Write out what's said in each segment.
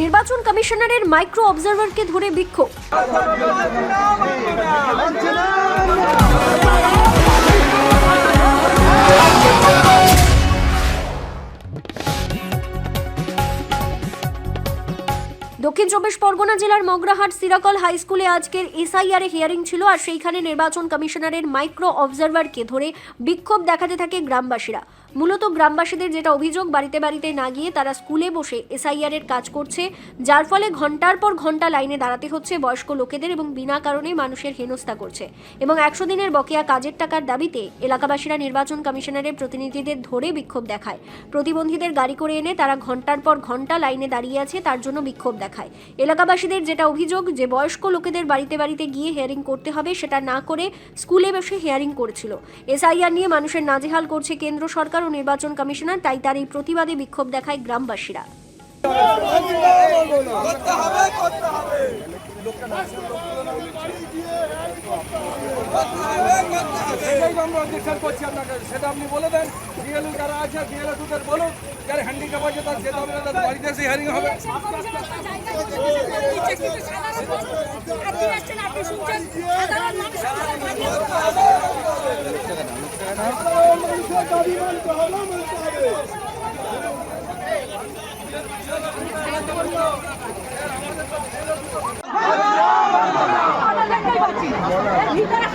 নির্বাচন কমিশনারের মাইক্রো অবজারভারকে ধরে বিক্ষোভ। দক্ষিণ চব্বিশ পরগনা জেলার মগরাহাট সিরাকল হাই স্কুলে আজকের এসআইআর হিয়ারিং ছিল আর সেইখানে নির্বাচন কমিশনারের মাইক্রো অবজারভারকে ধরে বিক্ষোভ দেখাতে থাকে গ্রামবাসীরা। মূলত গ্রামবাসীদের যেটা অভিযোগ, বাড়িতে বাড়িতে না গিয়ে তারা স্কুলে বসে এসআইআর এর কাজ করছে, যার ফলে ঘণ্টার পর ঘণ্টা লাইনে দাঁড়াতে হচ্ছে বয়স্ক লোকেদের এবং বিনা কারণে মানুষের হেনস্থা করছে। এবং একশো দিনের বকেয়া কাজের টাকার দাবিতে এলাকাবাসীরা নির্বাচন কমিশনারের প্রতিনিধিদের ধরে বিক্ষোভ দেখায়। প্রতিবন্ধীদের গাড়ি করে এনে তারা ঘণ্টার পর ঘণ্টা লাইনে দাঁড়িয়ে আছে, তার জন্য বিক্ষোভ দেখায়। এলাকাবাসীদের যেটা অভিযোগ যে বয়স্ক লোকেদের বাড়িতে বাড়িতে গিয়ে হেয়ারিং করতে হবে, সেটা না করে স্কুলে বসে হেয়ারিং করেছিল। এসআইআর নিয়ে মানুষের নাজেহাল করছে কেন্দ্র সরকার ও নির্বাচন কমিশনার, তাই তার এই প্রতিবাদে বিক্ষোভ দেখায় গ্রামবাসীরা। আমরা করছি আপনাকে। সেটা আপনি বলে দেন। বিএলও যারা আছে, বিএলও দুদের বলুন, যারা হ্যান্ডিক্যাপ আছে, তার যেতে হবে তাদের বাড়িতে এসে হিয়ারিং হবে।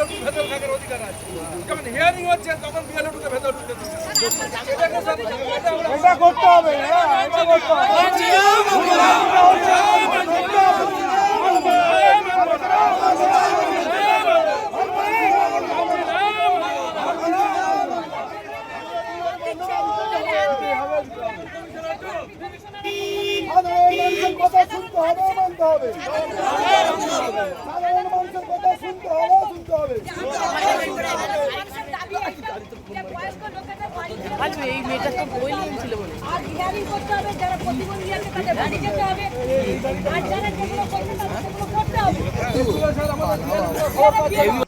গিয়ে নির্বাচন কমিশনের দ্বারা লিক চলছে না। যখন হচ্ছে তখন বিএলও ভেতর থাকার অধিকার আছে যখন হিয়ারিং হচ্ছে তখন বিএলও ভেতর ঢুকতে এটা করতে হবে। হ্যাঁ এটা করতে হবে। কথা শুনতে হবে মানতে হবে। সাধারণ মানুষের কথা শুনতে হবে। এই মেয়েটা তো বই নিয়েছিল বলে আর হিয়ারিং করতে হবে যারা প্রতিবন্ধী আছে তাদের বাড়ি যেতে হবে আর যারা যেগুলো করতে তাদের সেগুলো করতে হবে